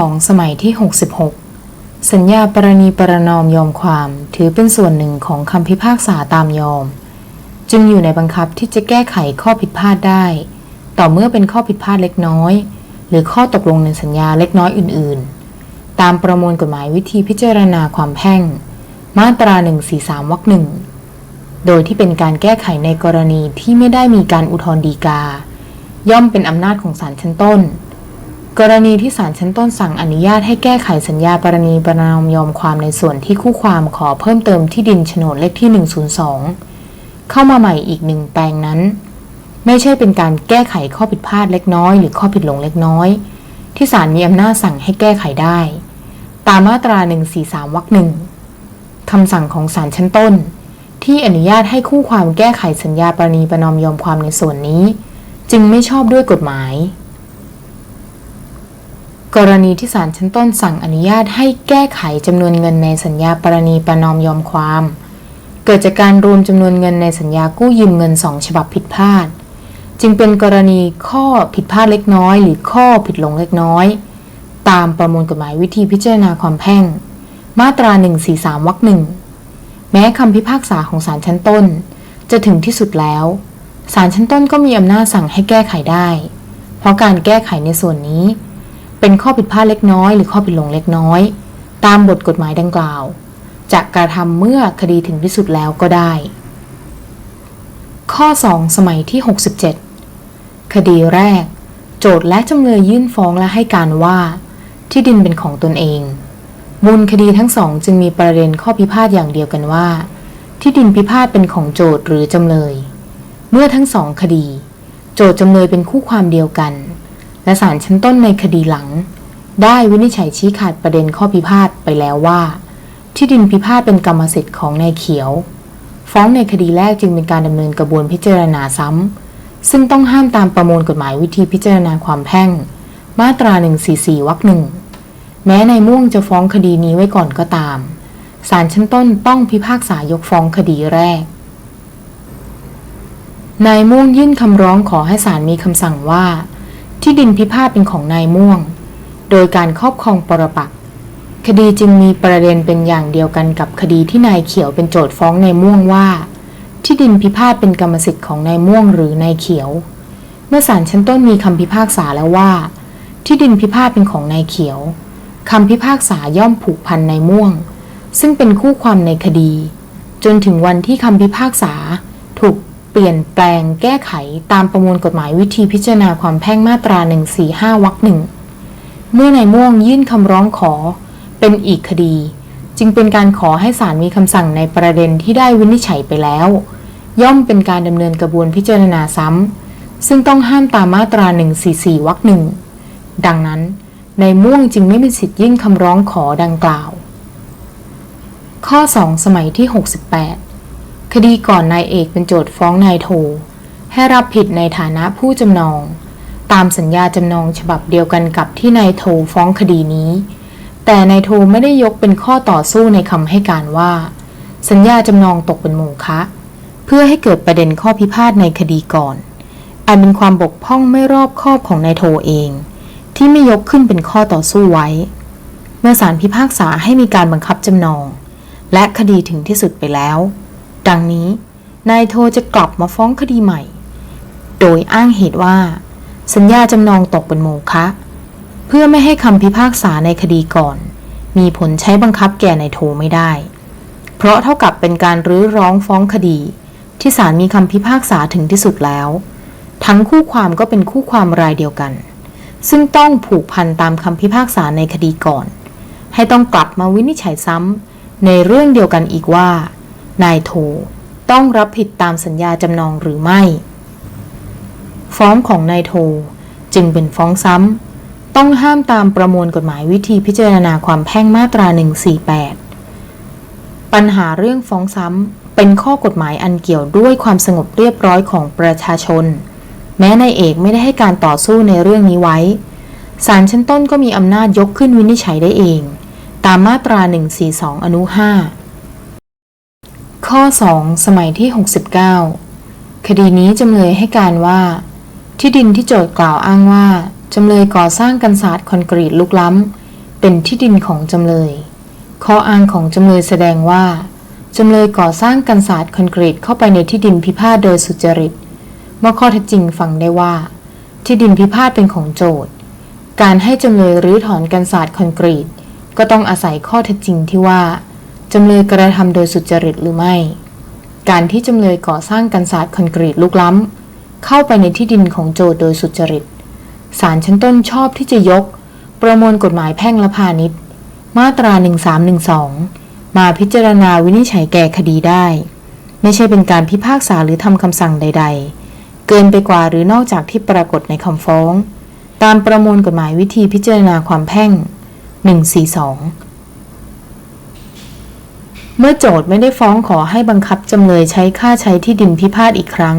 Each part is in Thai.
2สมัยที่ 66 สัญญาปรณีปรนอมยอมความถือเป็นส่วนหนึ่งของคำพิพากษาตามยอม จึงอยู่ในบังคับที่จะแก้ไขข้อผิดพลาดได้ ต่อเมื่อเป็นข้อผิดพลาดเล็กน้อย หรือข้อตกลงในสัญญาเล็กน้อยอื่นๆ ตามประมวลกฎหมายวิธีพิจารณาความแพ่ง มาตรา 143วรรคหนึ่งโดยที่เป็นการแก้ไขในกรณีที่ไม่ได้มีการอุทธรณ์ฎีกา ย่อมเป็นอำนาจของศาลชั้นต้น กรณีที่ศาลชั้นต้นสั่งอนุญาตให้แก้ไขสัญญาปรณีประนอมยอมความในส่วนที่คู่ความขอเพิ่มเติมที่ดินโฉนดเลขที่ 102 เข้ามาใหม่อีกหนึ่งแปลงนั้น ไม่ใช่เป็นการแก้ไขข้อผิดพลาดเล็กน้อย หรือข้อผิดหลงเล็กน้อย ที่ศาลมีอำนาจสั่งให้แก้ไขได้ ตามมาตรา 143วรรคหนึ่งคำสั่งของศาลชั้นต้น ที่อนุญาตให้คู่ความแก้ไขสัญญาปรณีประนอมยอมความในส่วนนี้ จึงไม่ชอบด้วยกฎหมาย กรณีที่ศาลชั้นต้นสั่งอนุญาตให้แก้ไขจำนวนเงินในสัญญาปรณีประนอมยอมความ เกิดจากการรวมจำนวนเงินในสัญญากู้ยืมเงินสองฉบับผิดพลาด จึงเป็นกรณีข้อผิดพลาดเล็กน้อย หรือข้อผิดหลงเล็กน้อย ตามประมวลกฎหมายวิธีพิจารณาความแพ่ง มาตรา 143วรรคหนึ่งแม้คำพิพากษาของศาลชั้นต้น จะถึงที่สุดแล้วศาลชั้นต้นก็มีอำนาจสั่งให้แก้ไขได้ เพราะการแก้ไขในส่วนนี้ เป็นข้อผิดพลาดเล็กน้อยหรือข้อผิดหลงเล็กน้อย ตามบทกฎหมายดังกล่าว จะกระทำเมื่อคดีถึงที่สุดแล้วก็ได้ ข้อ 2 สมัยที่ 67 คดีแรก โจทย์และจำเลยยื่นฟ้องและให้การว่า ที่ดินเป็นของตนเอง มูลคดีทั้งสองจึงมีประเด็นข้อพิพาทอย่างเดียวกันว่า ที่ดินพิพาทเป็นของโจทย์หรือจำเลย เมื่อทั้งสองคดี โจทย์จำเลยเป็นคู่ความเดียวกัน และศาลชั้นต้นในคดีหลัง ได้วินิจฉัยชี้ขาดประเด็นข้อพิพาทไปแล้วว่า ที่ดินพิพาทเป็นกรรมสิทธิ์ของนายเขียว ฟ้องในคดีแรกจึงเป็นการดำเนินกระบวนพิจารณาซ้ำ ซึ่งต้องห้ามตามประมวลกฎหมายวิธีพิจารณาความแพ่ง มาตรา 144วรรคหนึ่งแม้ในายม่วงจะฟ้องคดีนี้ไว้ก่อนก็ตามศาลชั้นต้นต้องพิพากษายกฟ้องคดีแรก นายม่วงยื่นคำร้องขอให้ศาลมีคำสั่งว่า ที่ดินพิพาทเป็นของนายม่วง โดยการครอบครองปรปักคดีจึงมีประเด็นเป็นอย่างเดียวกันกับคดีที่นายเขียวเป็นโจทฟ้องนายม่วงว่า ที่ดินพิพาทเป็นกรรมสิทธิ์ของนายม่วงหรือนายเขียว เมื่อศาลชั้นต้นมีคำพิพากษาแล้วว่า ที่ดินพิพาทเป็นของนายเขียวคำพิพากษาย่อมผูกพันนายม่วง ซึ่งเป็นคู่ความในคดี จนถึงวันที่คำพิพากษาถูก เปลี่ยนแปลงแก้ไขตามประมวลกฎหมายวิธีพิจารณาความแพ่งมาตรา 145วรรคหนึ่งเมื่อนายม่วงยื่นคำร้องขอเป็นอีกคดี จึงเป็นการขอให้ศาลมีคำสั่งในประเด็นที่ได้วินิจฉัยไปแล้ว ย่อมเป็นการดำเนินกระบวนพิจารณาซ้ำซึ่งต้องห้ามตามมาตรา 144วรรคหนึ่งดังนั้นนายม่วงจึงไม่มีสิทธิ์ยื่นคำร้องขอดังกล่าว ข้อ 2 สมัยที่ 68 คดีก่อนนายเอกเป็นโจทย์ฟ้องนายโท ให้รับผิดในฐานะผู้จำนอง ตามสัญญาจำนองฉบับเดียวกันกับที่นายโทฟ้องคดีนี้ แต่นายโทไม่ได้ยกเป็นข้อต่อสู้ในคำให้การว่า สัญญาจำนองตกเป็นโมฆะเพื่อให้เกิดประเด็นข้อพิพาทในคดีก่อนอันเป็นความบกพร่องไม่รอบคอบของนายโทเอง ที่ไม่ยกขึ้นเป็นข้อต่อสู้ไว้ เมื่อศาลพิพากษาให้มีการบังคับจำนอง และคดีถึงที่สุดไปแล้ว ดังนี้ นายโทจะกลับมาฟ้องคดีใหม่ โดยอ้างเหตุว่า สัญญาจำนองตกเป็นโมฆะเพื่อไม่ให้คำพิพากษาในคดีก่อน มีผลใช้บังคับแก่นายโทไม่ได้ เพราะเท่ากับเป็นการรื้อร้องฟ้องคดี ที่ศาลมีคำพิพากษาถึงที่สุดแล้ว ทั้งคู่ความก็เป็นคู่ความรายเดียวกัน ซึ่งต้องผูกพันตามคำพิพากษาในคดีก่อน ให้ต้องกลับมาวินิจฉัยซ้ำในเรื่องเดียวกันอีกว่า นายโท ต้องรับผิดตามสัญญาจำนองหรือไม่ ฟ้องของนายโท จึงเป็นฟ้องซ้ำ ต้องห้ามตามประมวลกฎหมายวิธีพิจารณาความแพ่งมาตรา 148 ปัญหาเรื่องฟ้องซ้ำ เป็นข้อกฎหมายอันเกี่ยวด้วยความสงบเรียบร้อยของประชาชน แม้นายเอกไม่ได้ให้การต่อสู้ในเรื่องนี้ไว้ศาลชั้นต้นก็มีอำนาจยกขึ้นวินิจฉัยได้เอง ตามมาตรา 142 อนุ 5 ข้อ 2 สมัยที่ 69 คดีนี้จำเลยให้การว่า ที่ดินที่โจทย์กล่าวอ้างว่า จำเลยก่อสร้างกันศาสตร์คอนกรีตลุกล้ำ เป็นที่ดินของจำเลย ข้ออ้างของจำเลยแสดงว่า จำเลยก่อสร้างกันศาสตร์คอนกรีตเข้าไปในที่ดินพิพาทโดยสุจริต เมื่อข้อเท็จจริงฟังได้ว่า ที่ดินพิพาทเป็นของโจทย์ การให้จำเลยรื้อถอนกันศาสตร์คอนกรีต ก็ต้องอาศัยข้อเท็จจริงที่ว่า จำเลยกระทำโดยสุจริตหรือไม่ การที่จำเลยก่อสร้างกันศาสตร์คอนกรีตลุกล้ำ เข้าไปในที่ดินของโจทย์โดยสุจริตศาลชั้นต้นชอบที่จะยก ประมวลกฎหมายแพ่งและพาณิชย์ มาตรา 1312 มาพิจารณาวินิจฉัยแก่คดีได้ ไม่ใช่เป็นการพิพากษาหรือทำคำสั่งใด ๆ เกินไปกว่าหรือนอกจากที่ปรากฏในคำฟ้อง ตามประมวลกฎหมายวิธีพิจารณาความแพ่ง 142 เมื่อโจทย์ไม่ได้ฟ้องขอให้บังคับจำเลยใช้ค่าใช้ที่ดินพิพาทอีกครั้ง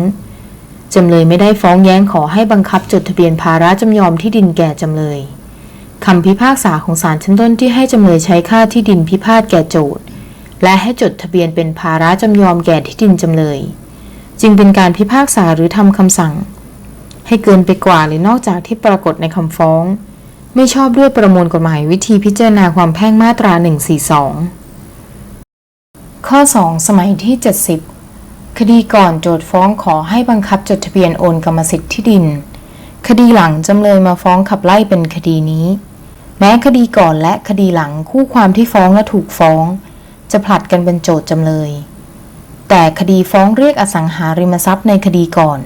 จำเลยไม่ได้ฟ้องแย้งขอให้บังคับจดทะเบียนภาระจำยอมที่ดินแก่จำเลยคำพิพากษาของศาลชั้นต้นที่ให้จำเลยใช้ค่าที่ดินพิพาทแก่โจทย์และให้จดทะเบียนเป็นภาระจำยอมแก่ที่ดินจำเลย จึงเป็นการพิพากษาหรือทำคำสั่ง ให้เกินไปกว่าหรือนอกจากที่ปรากฏในคำฟ้อง ไม่ชอบด้วยประมวลกฎหมายวิธีพิจารณาความแพ่งมาตรา 142 ข้อ 2 สมัยที่ 70 คดีก่อนโจทฟ้องขอให้บังคับจดทะเบียนโอนกรรมสิทธิ์ที่ดิน คดีหลังจำเลยมาฟ้องขับไล่เป็นคดีนี้ แม้คดีก่อนและคดีหลังคู่ความที่ฟ้องและถูกฟ้อง จะผลัดกันเป็นโจทจำเลย แต่คดีฟ้องเรียกอสังหาริมทรัพย์ในคดีก่อน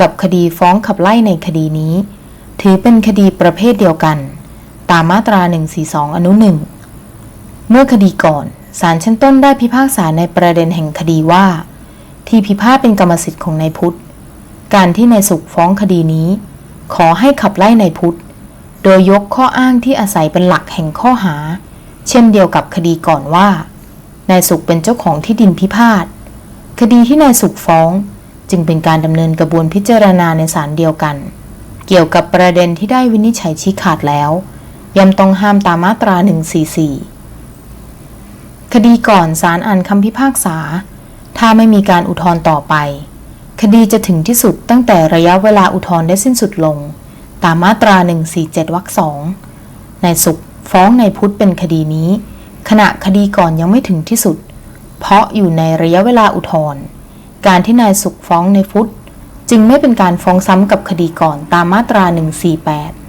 กับคดีฟ้องขับไล่ในคดีนี้ ถือเป็นคดีประเภทเดียวกัน ตามมาตรา 142 อนุหนึ่งเมื่อคดีก่อน ศาลชั้นต้นได้พิพากษาในประเด็นแห่งคดีว่า ที่พิพาทเป็นกรรมสิทธิ์ของนายพุทธ การที่นายสุขฟ้องคดีนี้ ขอให้ขับไล่นายพุทธ โดยยกข้ออ้างที่อาศัยเป็นหลักแห่งข้อหา เช่นเดียวกับคดีก่อนว่านายสุขเป็นเจ้าของที่ดินพิพาทคดีที่นายสุขฟ้องจึงเป็นการดำเนินกระบวนพิจารณาในศาลเดียวกัน เกี่ยวกับประเด็นที่ได้วินิจฉัยชี้ขาดแล้วย่อมต้องห้ามตามมาตรา 144 คดีก่อนศาลอ่านคำพิพากษา ถ้าไม่มีการอุทธรณ์ต่อไป คดีจะถึงที่สุดตั้งแต่ระยะเวลาอุทธรณ์ได้สิ้นสุดลง ตามมาตรา 147วรรคสองนายสุขฟ้องนายพุทธเป็นคดีนี้ ขณะคดีก่อนยังไม่ถึงที่สุด เพราะอยู่ในระยะเวลาอุทธรณ์การที่นายสุขฟ้องนายพุทธจึงไม่เป็นการฟ้องซ้ำกับคดีก่อนตามมาตรา 148